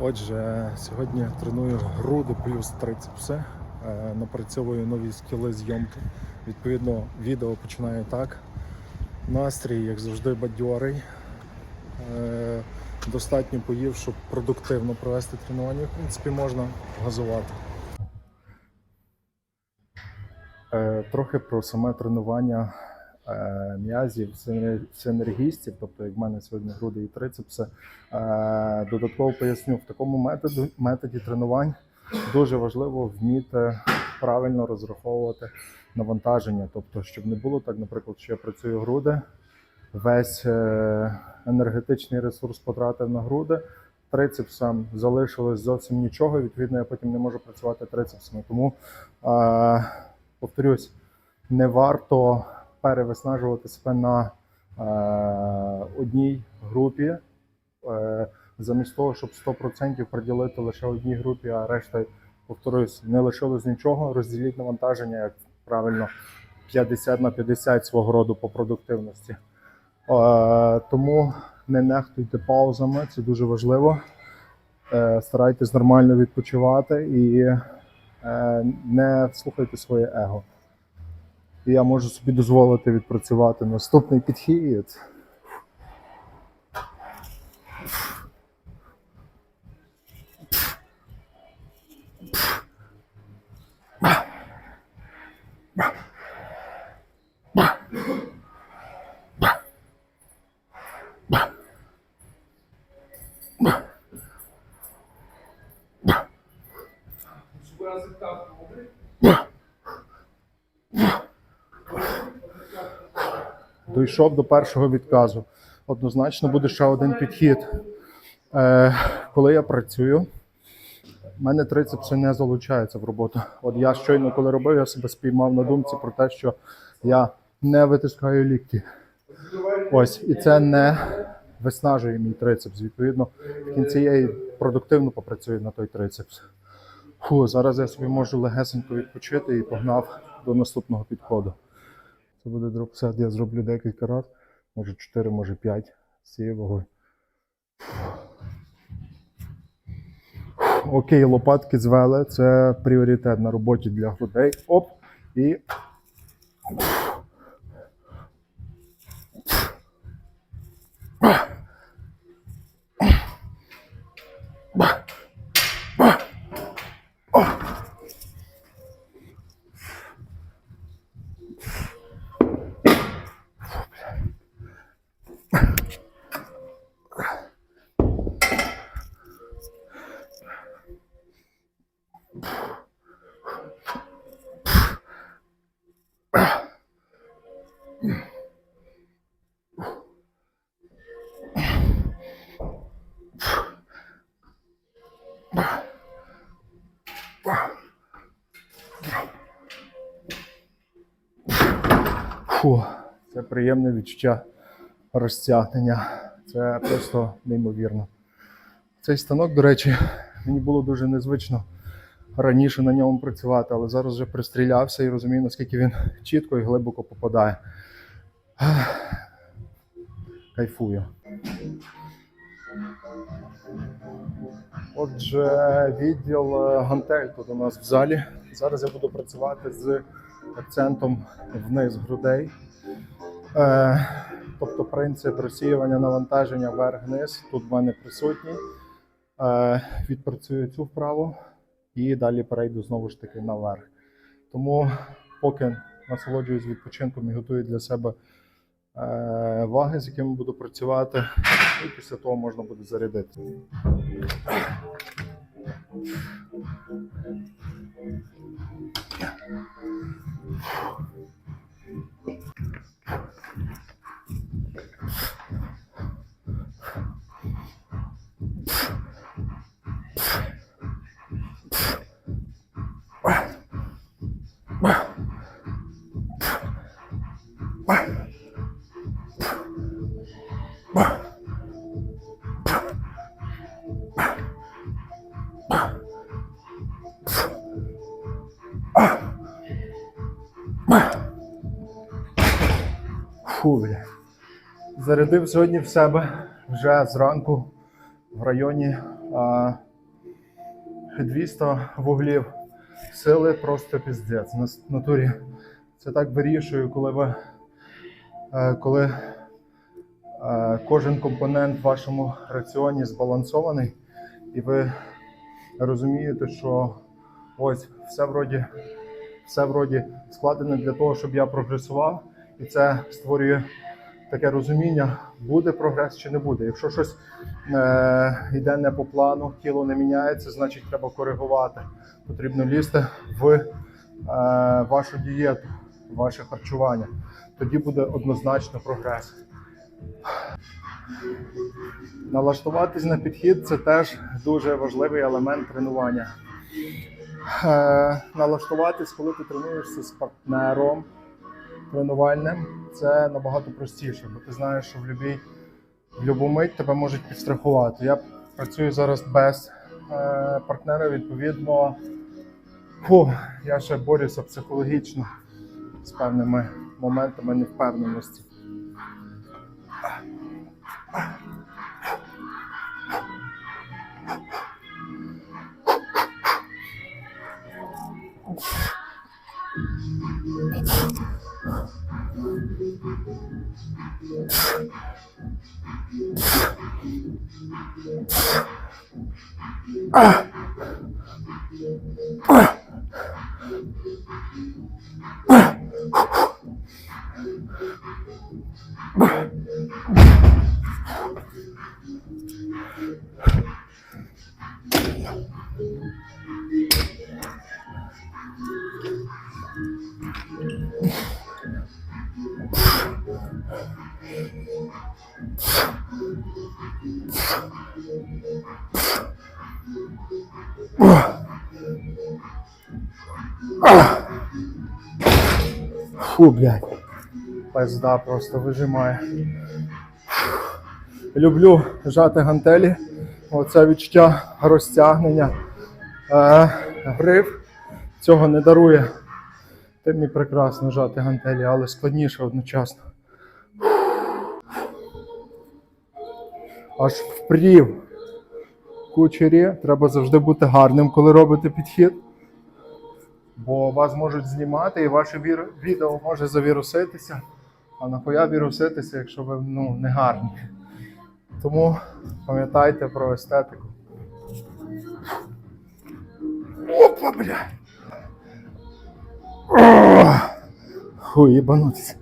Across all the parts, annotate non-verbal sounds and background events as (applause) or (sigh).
Отже, сьогодні треную груди плюс трицепси, е, напрацьовую нові скіли зйомки. Відповідно, відео починаю так. Настрій, як завжди, бадьорий. Е, Достатньо поїв, щоб продуктивно провести тренування. В принципі, можна газувати. Е, Трохи про саме тренування м'язів, синергістів, тобто як в мене сьогодні груди і трицепси. Е, Додатково поясню, в такому методі, методі тренувань дуже важливо вміти правильно розраховувати навантаження. Тобто, щоб не було так, наприклад, що я працюю груди, весь е, енергетичний ресурс потратив на груди. Трицепсам залишилось зовсім нічого. Відповідно, я потім не можу працювати трицепсами. Тому е, повторюсь, не варто перевиснажувати себе на е, одній групі, е, замість того, щоб 100% приділити лише одній групі, а решта, повторюсь, не лишилось нічого. Розділіть навантаження, як правильно, 50 на 50 свого роду по продуктивності. Е, тому не нехтуйте паузами, це дуже важливо. Старайтесь нормально відпочивати і не слухайте своє его. Я можу собі дозволити відпрацювати наступний підхід. Дійшов до першого відказу. Однозначно буде ще один підхід. Е, коли я працюю, в мене трицепси не залучаються в роботу. От я щойно, коли робив, я себе спіймав на думці про те, що я не витискаю лікті. Ось, і це не виснажує мій трицепс. Відповідно, в кінці я і продуктивно попрацюю на той трицепс. Фу, зараз я собі можу легесенько відпочити і погнав до наступного підходу. Це буде дропсет, я зроблю декілька разів, може 4, може 5 з цією вагою. Окей, лопатки звели, це пріоритет на роботі для грудей. Оп, і. Фу, це приємне відчуття розтягнення. Це просто неймовірно. Цей станок, до речі, мені було дуже незвично раніше на ньому працювати, але зараз вже пристрілявся і розумію, наскільки він чітко і глибоко попадає. Кайфую. Отже, відділ е, гантель тут у нас в залі. Зараз я буду працювати з акцентом вниз грудей. Е, тобто принцип розсіювання навантаження вверх-вниз тут в мене присутній. Е, відпрацюю цю вправу і далі перейду знову ж таки наверх. Тому поки насолоджуюсь відпочинком і готую для себе е, ваги, з якими буду працювати, і після того можна буде зарядити. Фу, бля. Зарядив сьогодні в себе вже зранку в районі а, 200 вуглів. Сили просто піздець. На натурі це так вирішую, коли ви е, коли е, кожен компонент в вашому раціоні збалансований, і ви розумієте, що ось все вроді, все вроді складене для того, щоб я прогресував, і це створює таке розуміння, буде прогрес чи не буде. Якщо щось е, йде не по плану, тіло не міняється, значить треба коригувати. Потрібно лізти в е, вашу дієту, ваше харчування. Тоді буде однозначно прогрес. Налаштуватись на підхід це теж дуже важливий елемент тренування. Е, налаштуватись, коли ти тренуєшся з партнером тренувальним, це набагато простіше, бо ти знаєш, що в будь-якій будь-яку мить тебе можуть підстрахувати. Я працюю зараз без е, партнера, відповідно, фу, я ще борюся психологічно з певними моментами невпевненості. 아. Фу, блядь. Пизда просто вижимає. Люблю жати гантелі. Оце відчуття розтягнення. Е, гриф цього не дарує. Ти мені прекрасно жати гантелі, але складніше одночасно. Аж впрів. Кучері. Треба завжди бути гарним, коли робите підхід. Бо вас можуть знімати і ваше відео може завіруситися. А нахуя віруситися, якщо ви ну, не гарні. Тому пам'ятайте про естетику. Опа, бля. Фу, їбанутися.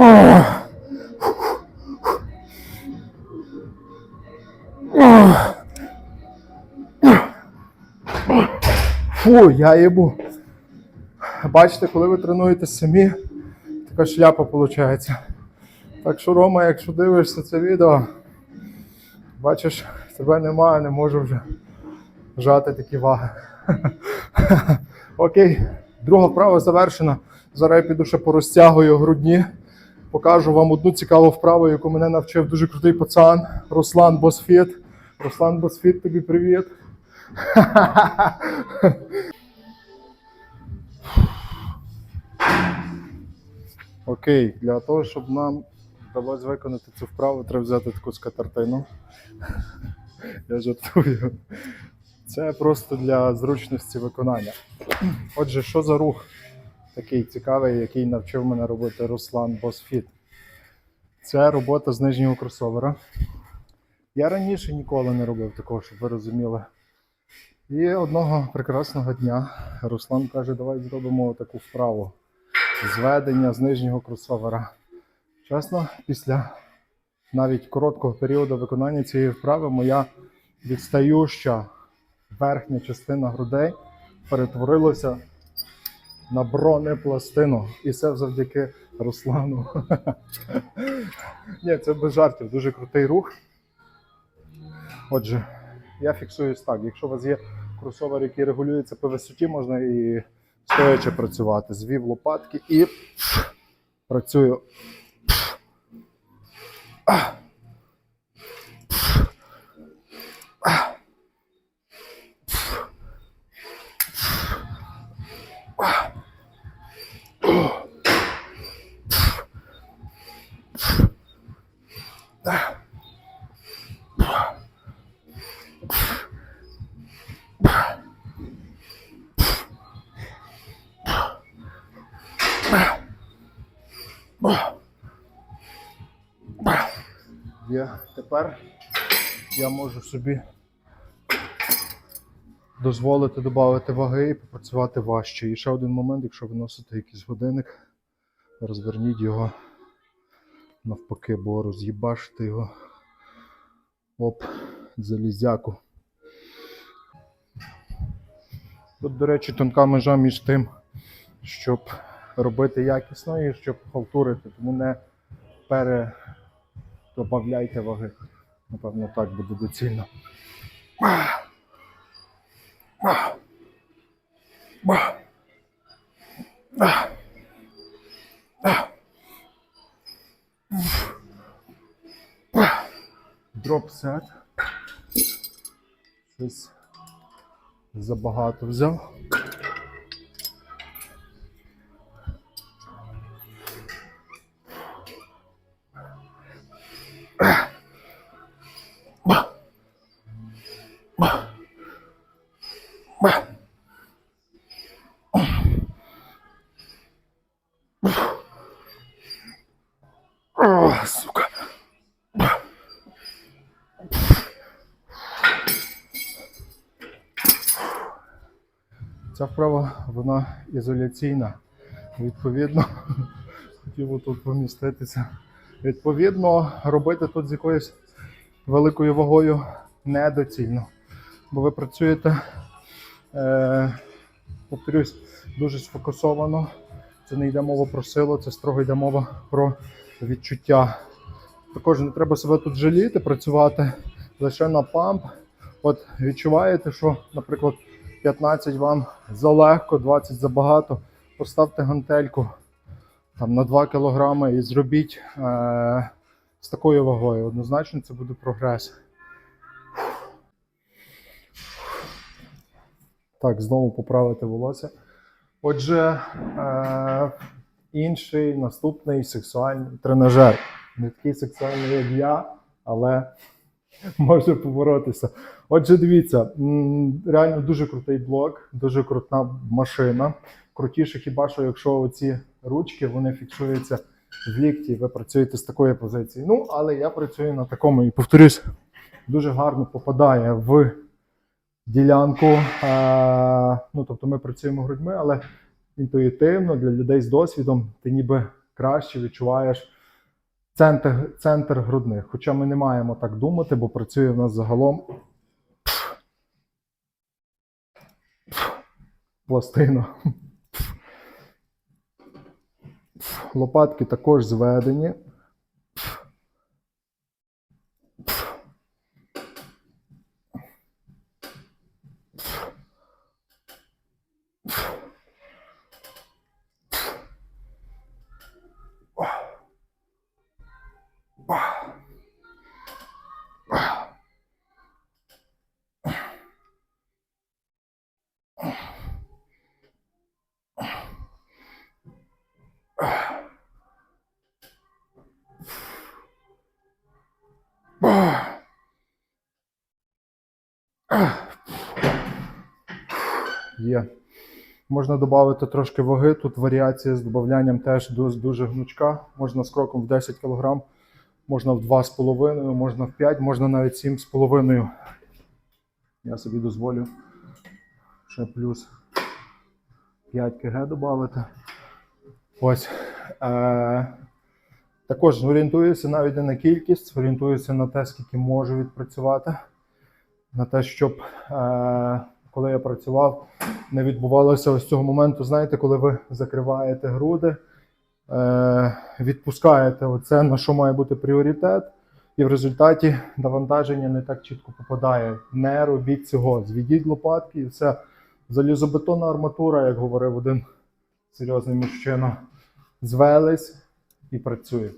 Фу, я їбу. Бачите, коли ви тренуєтесь самі, така шляпа виходить. Так що, Рома, якщо дивишся це відео, бачиш, тебе немає, не можу вже жати такі ваги. (laughs) Окей, друга вправа завершена. Зараз я піду ще порозтягую грудні. Покажу вам одну цікаву вправу, яку мене навчив дуже крутий пацан Руслан Босфіт. Руслан Босфіт, тобі привіт. Окей, для того, щоб нам вдалося виконати цю вправу, треба взяти таку скатертину. Я жартую. Це просто для зручності виконання. Отже, що за рух такий цікавий, який навчив мене робити Руслан Босфіт? Це робота з нижнього кросовера. Я раніше ніколи не робив такого, щоб ви розуміли. І одного прекрасного дня Руслан каже, давай зробимо таку вправу. Зведення з нижнього кросовера. Чесно, після навіть короткого періоду виконання цієї вправи моя відстающа верхня частина грудей перетворилася на бронепластину. І це завдяки Руслану. Ні, це без жартів, дуже крутий рух. Отже, я фіксуюсь так. Якщо у вас є кросовер, який регулюється по висоті, можна і стоячи працювати. Звів лопатки і працюю. Є. Тепер я можу собі дозволити додати ваги і попрацювати важче. І ще один момент, якщо ви носите якийсь годинник, розверніть його навпаки, бо роз'їбашити його. Оп, залізяку. Тут, до речі, тонка межа між тим, щоб робити якісно і щоб халтурити, тому не передобавляйте ваги. Напевно, так буде доцільно. Дроп сет. Щось забагато взяв. Ізоляційна. Відповідно, хотів тут поміститися. Відповідно, робити тут з якоюсь великою вагою недоцільно. Бо ви працюєте, е, повторюсь, дуже сфокусовано. Це не йде мова про силу, це строго йде мова про відчуття. Також не треба себе тут жаліти, працювати лише на памп. От відчуваєте, що, наприклад, 15 вам залегко, 20 забагато. Поставте гантельку там, на 2 кг і зробіть е- з такою вагою. Однозначно це буде прогрес. Так, знову поправити волосся. Отже, е- інший наступний сексуальний тренажер. Не такий сексуальний, як я, але може поборотися. Отже, дивіться, реально дуже крутий блок, дуже крута машина. Крутіше хіба що, якщо оці ручки вони фіксуються в лікті, ви працюєте з такої позиції. Ну, але я працюю на такому і повторюсь, дуже гарно попадає в ділянку. Е, ну, тобто ми працюємо грудьми, але інтуїтивно для людей з досвідом ти ніби краще відчуваєш центр, центр грудних. Хоча ми не маємо так думати, бо працює в нас загалом пластина. Лопатки також зведені. Є. Можна додати трошки ваги. Тут варіація з додаванням теж дуже, гнучка. Можна з кроком в 10 кг, можна в 2,5, можна в 5, можна навіть 7,5. Я собі дозволю ще плюс 5 кг додати. Ось. Е- також орієнтуюся навіть не на кількість, орієнтуюся на те, скільки можу відпрацювати. На те, щоб е- коли я працював, не відбувалося ось цього моменту. Знаєте, коли ви закриваєте груди, е- відпускаєте оце, на що має бути пріоритет, і в результаті навантаження не так чітко попадає. Не робіть цього. Звідіть лопатки і все. Залізобетонна арматура, як говорив один серйозний мужчина, звелись і працює.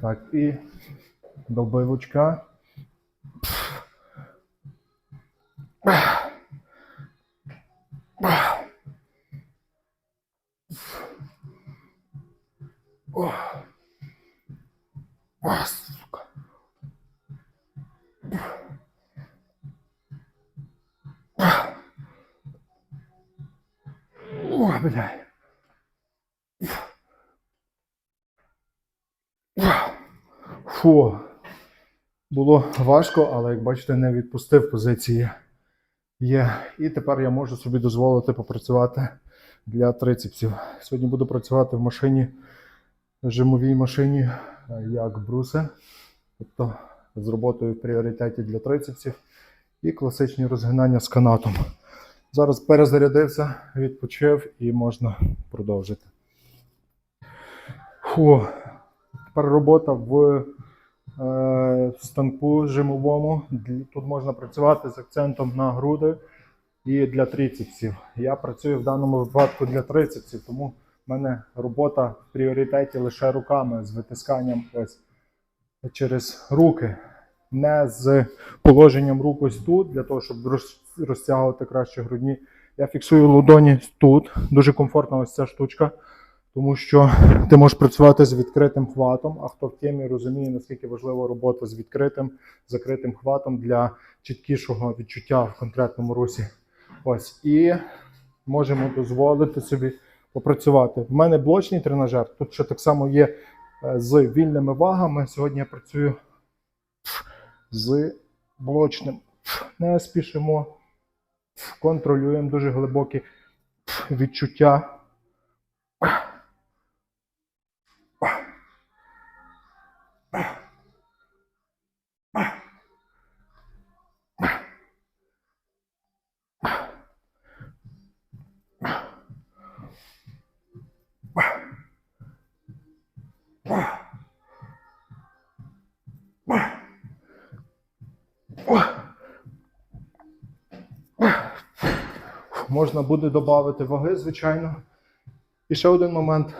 Так, і добивочка. Було важко, але як бачите, не відпустив позиції. Є. І тепер я можу собі дозволити попрацювати для трицепсів. Сьогодні буду працювати в машині, жимовій машині, е, як бруси. Тобто з роботою в пріоритеті для трицепсів і класичні розгинання з канатом. Зараз перезарядився, відпочив і можна продовжити. Фу. Тепер робота в е, станку жимовому. Тут можна працювати з акцентом на груди і для трицепсів. Я працюю в даному випадку для трицепсів, тому в мене робота в пріоритеті лише руками з витисканням ось через руки, не з положенням рук ось тут, для того, щоб розтягувати краще грудні. Я фіксую ладоні тут. Дуже комфортна ось ця штучка, тому що ти можеш працювати з відкритим хватом. А хто в темі розуміє, наскільки важлива робота з відкритим, закритим хватом для чіткішого відчуття в конкретному русі. Ось і можемо дозволити собі попрацювати. В мене блочний тренажер. Тут ще так само є е, з вільними вагами. Сьогодні я працюю з блочним. Не спішимо, контролюємо дуже глибокі відчуття. Можна буде додати ваги, звичайно. І ще один момент.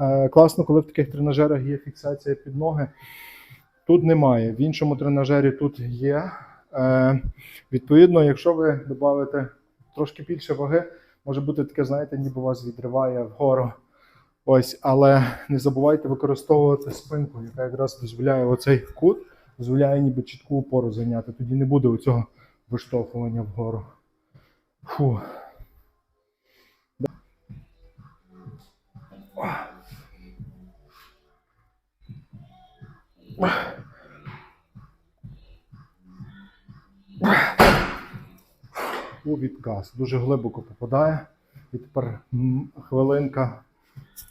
Е, Класно, коли в таких тренажерах є фіксація під ноги. Тут немає. В іншому тренажері тут є. Е, Відповідно, якщо ви додавите трошки більше ваги, може бути таке, знаєте, ніби вас відриває вгору. Ось, але не забувайте використовувати спинку, яка якраз дозволяє оцей кут, дозволяє ніби чітку опору зайняти. Тоді не буде оцього виштовхування вгору. Фу. У відказ. Дуже глибоко попадає. І тепер хвилинка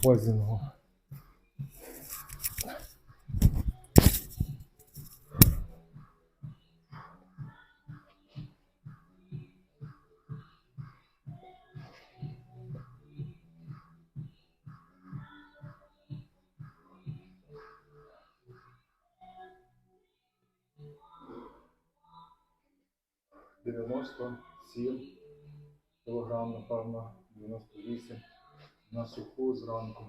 позінгу. Дев'яносто сім кілограм, напевно, 98 на суху зранку.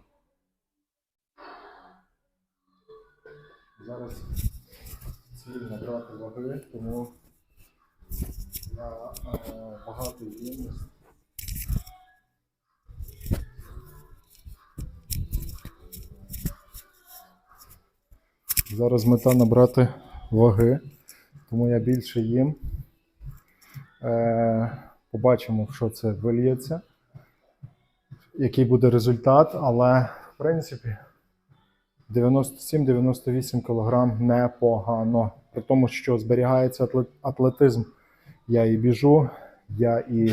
Зараз ціль набрати ваги, тому я е, багато їм. Зараз мета набрати ваги, тому я більше їм. Е, побачимо, в що це вильється, який буде результат, але в принципі 97-98 кг непогано. При тому, що зберігається атлетизм. Я і біжу, я і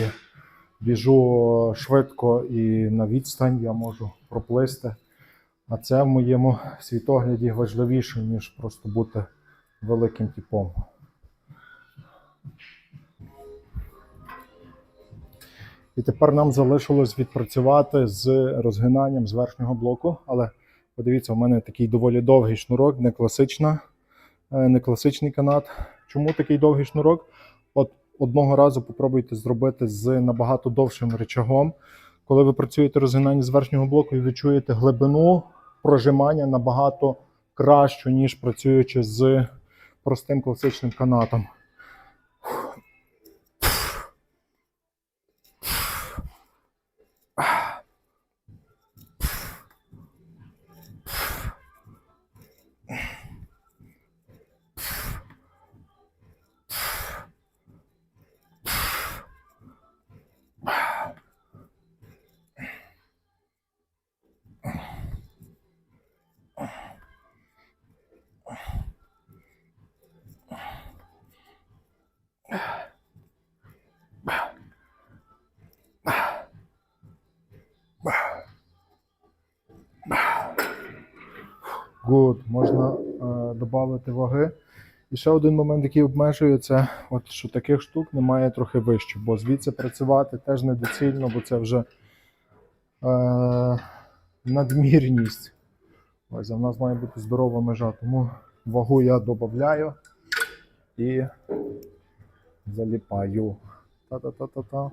біжу швидко і на відстань я можу проплисти. А це в моєму світогляді важливіше, ніж просто бути великим типом. І тепер нам залишилось відпрацювати з розгинанням з верхнього блоку. Але подивіться, у мене такий доволі довгий шнурок, не класична, е, не класичний канат. Чому такий довгий шнурок? От одного разу попробуйте зробити з набагато довшим рычагом. Коли ви працюєте розгинання з верхнього блоку і відчуєте глибину прожимання набагато кращу, ніж працюючи з простим класичним канатом. Good. Можна е, додати ваги. І ще один момент, який обмежує, це от, що таких штук немає трохи вище, бо звідси працювати теж недоцільно, бо це вже е, надмірність. Ось а в нас має бути здорова межа, тому вагу я додаю і заліпаю. Та-та-та-та-та.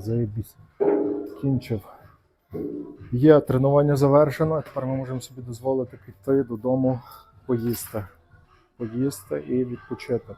Заєбісь. Кінчив. Є, тренування завершено. Тепер ми можемо собі дозволити піти додому поїсти. Поїсти і відпочити.